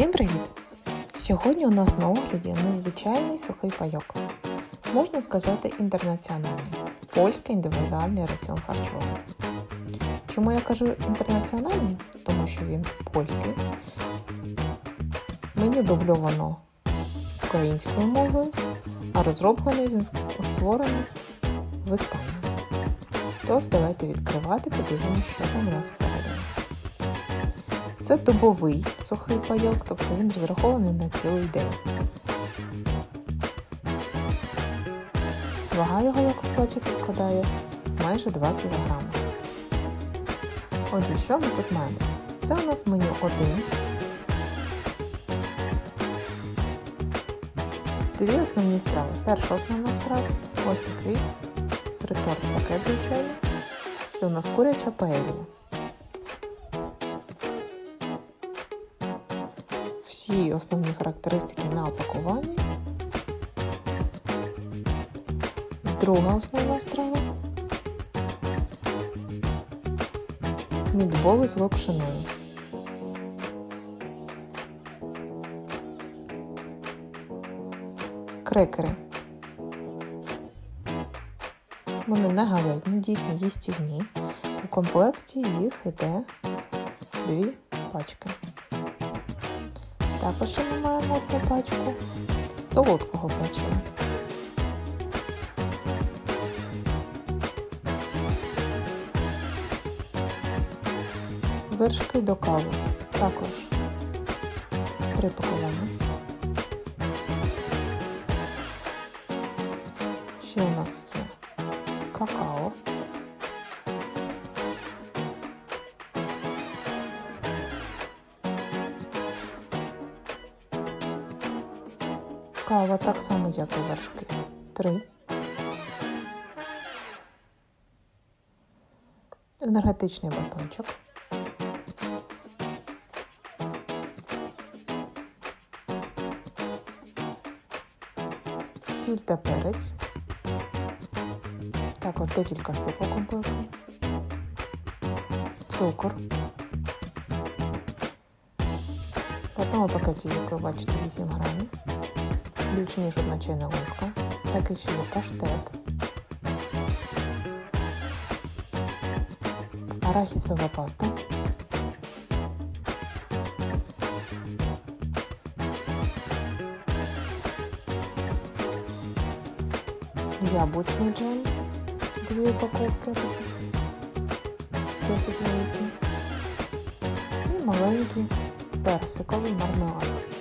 Всім привіт! Сьогодні у нас на огляді незвичайний сухий пайок. Можна сказати, інтернаціональний польський індивідуальний раціон харчування. Чому я кажу інтернаціональний? Тому що він польський. Меню дубльовано українською мовою, а розроблений він створений в Іспанії. Тож, давайте відкривати, подивимося, що там у нас всередині. Це добовий сухий пайок, тобто він розрахований на цілий день. Вага його, як ви бачите, складає майже 2 кг. Отже, що ми тут маємо? Це у нас меню 1. Дві основні страви. Перша основна страва ось такий реторт пакет, звичайно. Це у нас куряча паелія. Всі основні характеристики на опакуванні. Друга основна страва. Мідболи з локшиною. Крекери. Вони не галетні, дійсно їстівні. У комплекті їх іде дві пачки. Також ми маємо одну пачку солодкого печива. Вершки до кави. Також три пакування. Ще у нас є какао. Кава так само, як і вершки. Три. Енергетичний батончик. Сіль та перець. Також декілька штук у комплекті. Цукор. В одному пакеті, як ви бачите, 8 грамів більше ніж одна чайна ложка. Такий ще є паштет. Арахісова паста. Яблучний джем. Дві упаковки. Досить великі. І маленький персиковий мармелад.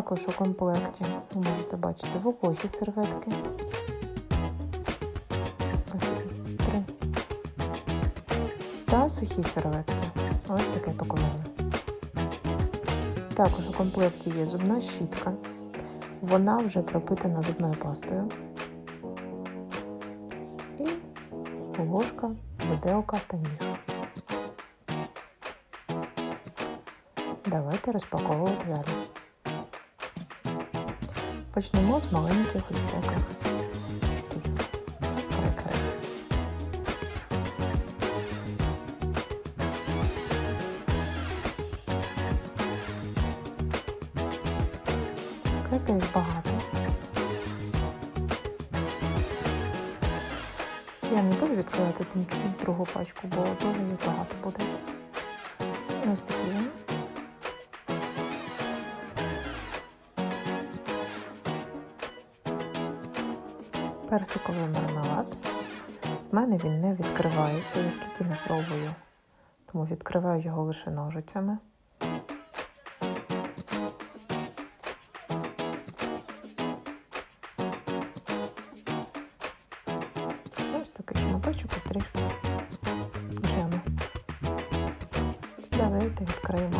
Також у комплекті ви можете бачити вологі серветки. Ось такі три. Та сухі серветки. Ось таке пакування. Також у комплекті є зубна щітка. Вона вже пропитана зубною пастою. І ложка, виделка та ніж. Давайте розпаковувати далі. Почнемо з маленьких ось таких штучок. Багато. Я не буду відкривати тим другу пачку, бо дуже їх багато буде. Ось такі персиковий мармелад. У мене він не відкривається, я скільки не пробую, тому відкриваю його лише ножицями. Ось такий шматочок і трішки джему. Давайте відкриємо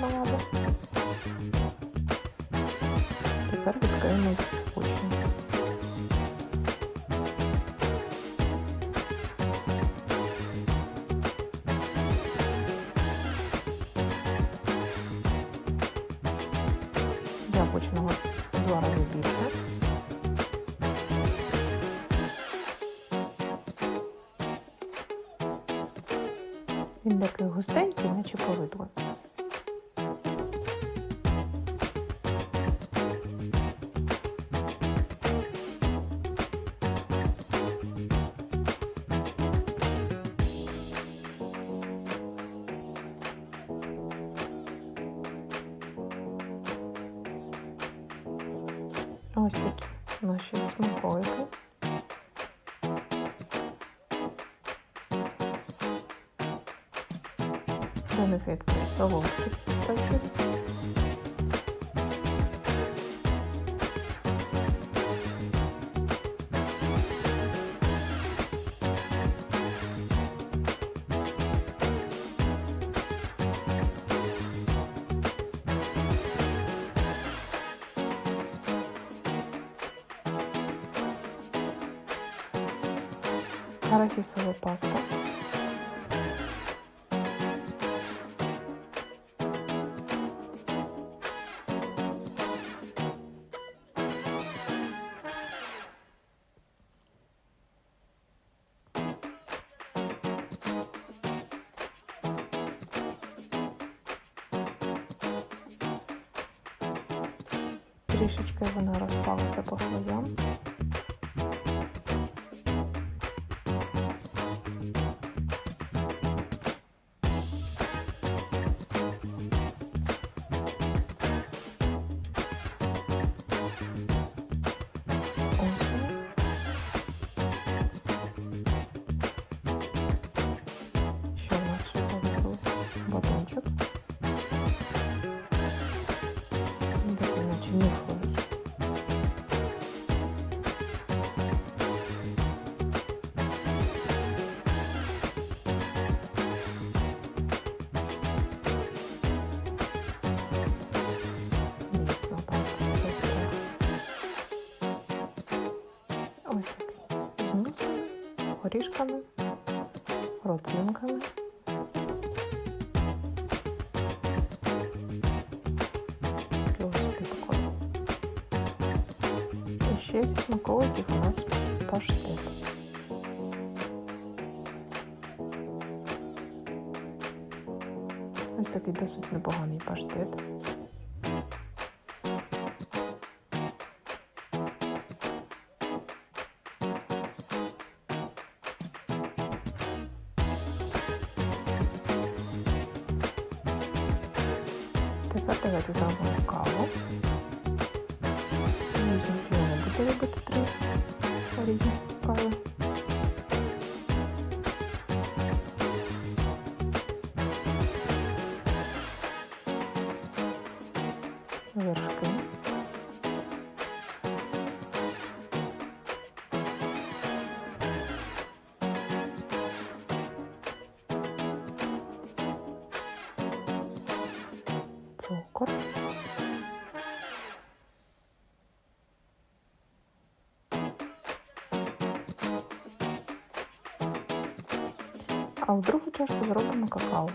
баладу. Тепер відкриємо очі. Я почного два рази більше. Він такий густенький, наче повидло. Ось такі наші смаколики. До них відкрив солодкі печі. Арахісова паста. Трішечки вона розпалася по слоям. Горішками, родзинками. Ось. І ще зі смаколиків у нас паштет. Ось такий досить непоганий паштет. Різні кави. Вершки. Цукор. А в другу чашку зробимо какао.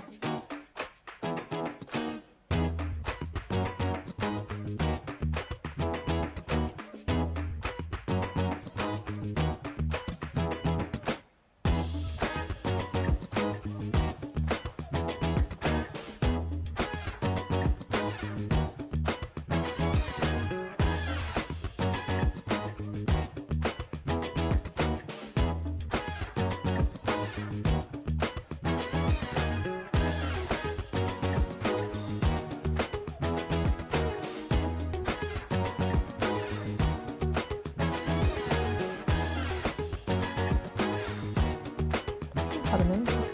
바르는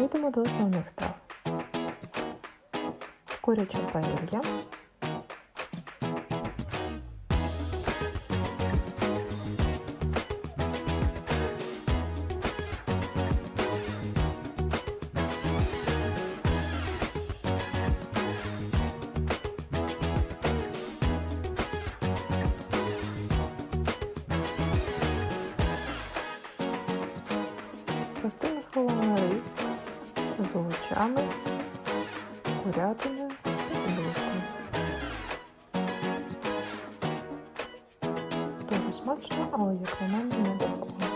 перейдемо до основних страв. куряча паелья. Простими словами з овочами, курятиною і булкою. Дуже смачно, але як на мене не досолоно.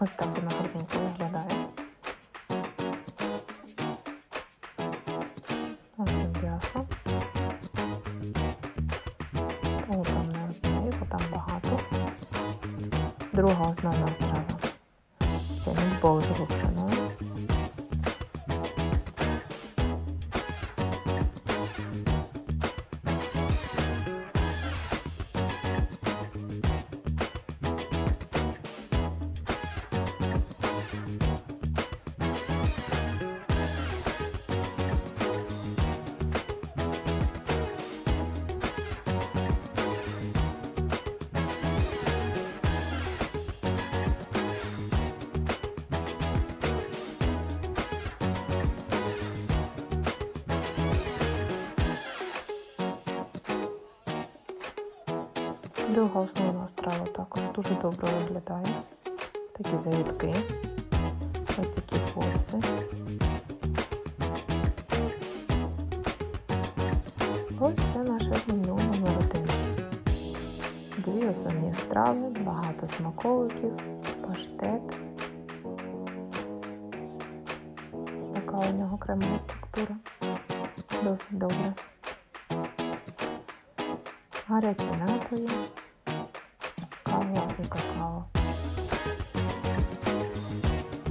Ось так воно гарненько виглядає. Друга основна страва. Це мідбол з лапшиною. Друга основна страва також дуже добре виглядає. Такі завітки. Ось такі хлопці. Ось це наше меню номер один. Дві основні страви, багато смаколиків, паштет. Така у нього кремова структура. Досить добре. Гарячі напої, кава і какао.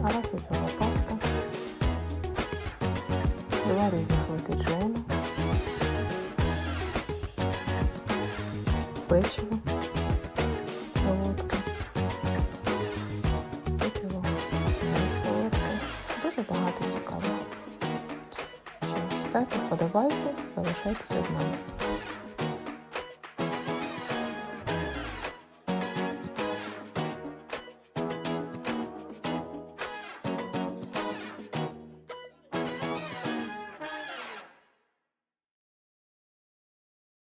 Арахісова паста. Два різних види джему. Печиво. Солодке. Печиво не солодке. Дуже багато цікавого. Що ж, ставте вподобайки, залишайтеся з нами.